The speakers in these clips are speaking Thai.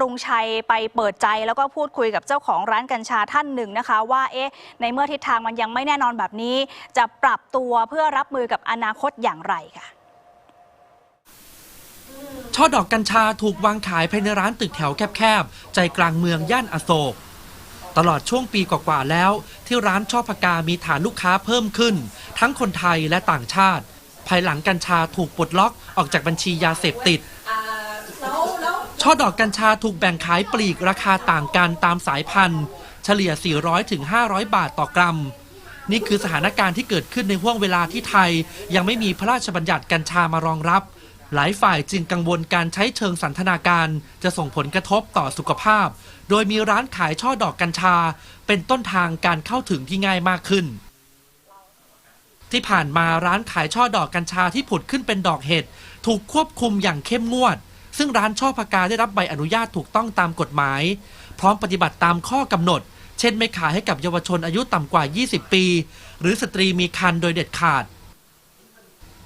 รุงชัยไปเปิดใจแล้วก็พูดคุยกับเจ้าของร้านกัญชาท่านหนึ่งนะคะ ว่าเอ๊ะในเมื่อทิศทางมันยังไม่แน่นอนแบบนี้ จะปรับตัวเพื่อรับมือกับอนาคตอย่างไรค่ะช่อดอกกัญชาถูกวางขายภายในร้านตึกแถวแคบๆ ใจกลางเมืองย่านอโศก ตลอดช่วงปีกว่าๆแล้ว ที่ร้านช่อพกามีฐานลูกค้าเพิ่มขึ้น ทั้งคนไทยและต่างชาติ ภายหลังกัญชาถูกปลดล็อกออกจากบัญชียาเสพติด ช่อดอกกัญชาถูกแบ่งขายปลีกราคาต่างกันตามสายพันธุ์ เฉลี่ย 400ถึง500 บาทต่อกรัม นี่คือสถานการณ์ที่เกิดขึ้นในห่วงเวลาที่ไทย ยังไม่มีพระราชบัญญัติกัญชามารองรับ หลายฝ่ายจึงกังวลการใช้เชิงสันทนาการ จะส่งผลกระทบต่อสุขภาพ โดยมีร้านขายช่อดอกกัญชา เป็นต้นทางการเข้าถึงที่ง่ายมากขึ้นที่ผ่านมาร้านขายช่อดอกกัญชาที่ผุดขึ้นเป็นดอกเห็ด ถูกควบคุมอย่างเข้มงวด ซึ่งร้านช่อพกาได้รับใบอนุญาตถูกต้องตามกฎหมาย พร้อมปฏิบัติตามข้อกำหนด เช่นไม่ขายให้กับเยาวชนอายุต่ำกว่า 20 ปี หรือสตรีมีครรภ์โดยเด็ดขาด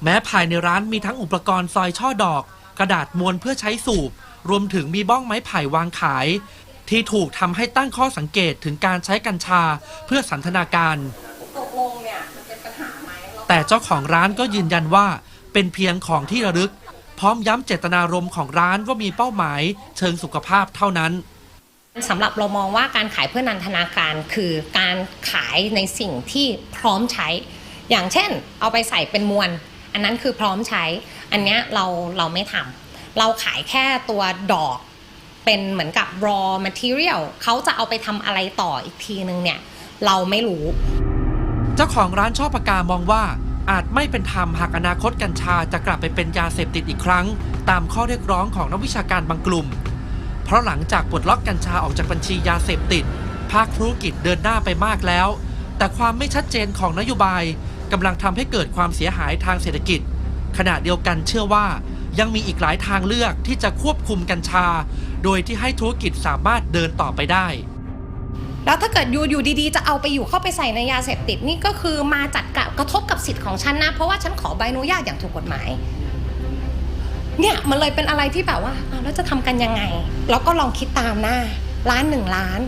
แม้ภายในร้านมีทั้งอุปกรณ์ซอยช่อดอก กระดาษมวนเพื่อใช้สูบ รวมถึงมีบ้องไม้ไผ่วางขาย ที่ถูกทำให้ตั้งข้อสังเกตถึงการใช้กัญชาเพื่อสันทนาการ ตกลงเนี่ยมันเป็นปัญหาไหมแล้วแต่เจ้าของร้านก็ยืนยันว่าเป็นเพียงของที่ระลึก พร้อมย้ำเจตนารมณ์ของร้านว่ามีเป้าหมาย เชิงสุขภาพเท่านั้นสำหรับเรามองว่าการขายเพื่อนันทนาการคือการขายในสิ่งที่พร้อมใช้ อย่างเช่น เอาไปใส่เป็นมวล อันนั้นคือพร้อมใช้ อันเนี้ยเราเราไม่ทำเราขายแค่ตัวดอกเป็นเหมือนกับ raw material เขาจะเอาไปทำอะไรต่ออีกทีนึงเนี่ย เราไม่รู้ เจ้าของร้านช่อปากามองว่า อาจไม่เป็นธรรมหากอนาคตกัญชาจะกลับไปเป็นยาเสพติดอีกครั้ง ตามข้อเรียกร้องของนักวิชาการบางกลุ่ม เพราะหลังจากปลดล็อกกัญชาออกจากบัญชียาเสพติด ภาคธุรกิจเดินหน้าไปมากแล้ว แต่ความไม่ชัดเจนของนโยบายกำลังทำให้เกิดความเสียหายทางเศรษฐกิจ ขณะเดียวกันเชื่อว่ายังมีอีกหลายทางเลือกที่จะควบคุมกัญชา โดยที่ให้ธุรกิจสามารถเดินต่อไปได้ แล้วถ้าเกิดอยู่อยู่ดีๆ จะเอาไปอยู่เข้าไปใส่ในยาเสพติดนี่ก็คือมาจัดกกระทบกับสิทธิ์ของฉันนะ เพราะว่าฉันขอใบอนุญาตอย่างถูกกฎหมายเนี่ยมันเลยเป็นอะไรที่แบบว่าอ้าวแล้วจะทำกันยังไง แล้วก็ลองคิดตามหน้า ร้านหนึ่งร้าน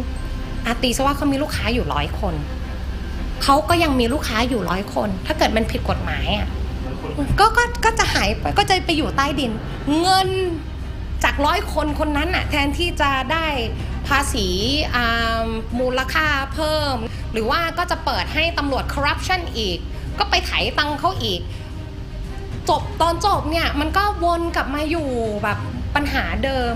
อาตีซะว่าเขามีลูกค้าอยู่ร้อยคน เขาก็ยังมีลูกค้าอยู่ร้อยคน ถ้าเกิดมันผิดกฎหมายอะก็ก็ก็จะหายไปก็จะไปอยู่ใต้ดิน เงินจากร้อยคนคนนั้นน่ะ แทนที่จะได้ ภาษีมูลค่าเพิ่ม หรือว่าก็จะเปิดให้ตำรวจคอร์รัปชันอีก ก็ไปไถตังเขาอีก จบตอนจบเนี่ย มันก็วนกลับมาอยู่แบบปัญหาเดิม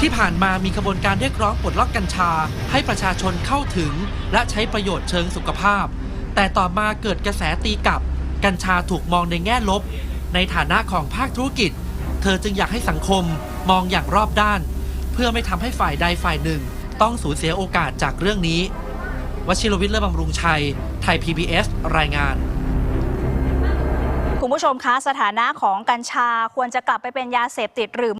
ที่ผ่านมามีขบวนการเรียกร้องปลดล็อกกัญชา ให้ประชาชนเข้าถึง และใช้ประโยชน์เชิงสุขภาพ แต่ต่อมาเกิดกระแสตีกลับ กัญชาถูกมองในแง่ลบ ในฐานะของภาคธุรกิจ เธอจึงอยากให้สังคมมองอย่างรอบด้าน เพื่อไม่ทำให้ฝ่ายใดฝ่ายหนึ่ง ต้องสูญเสียโอกาสจากเรื่องนี้วชิรวิทย์เลิศบำรุงชัย ไทย PBS รายงานคุณผู้ชมคะ สถานะของกัญชาควรจะกลับไปเป็นยาเสพติดหรือ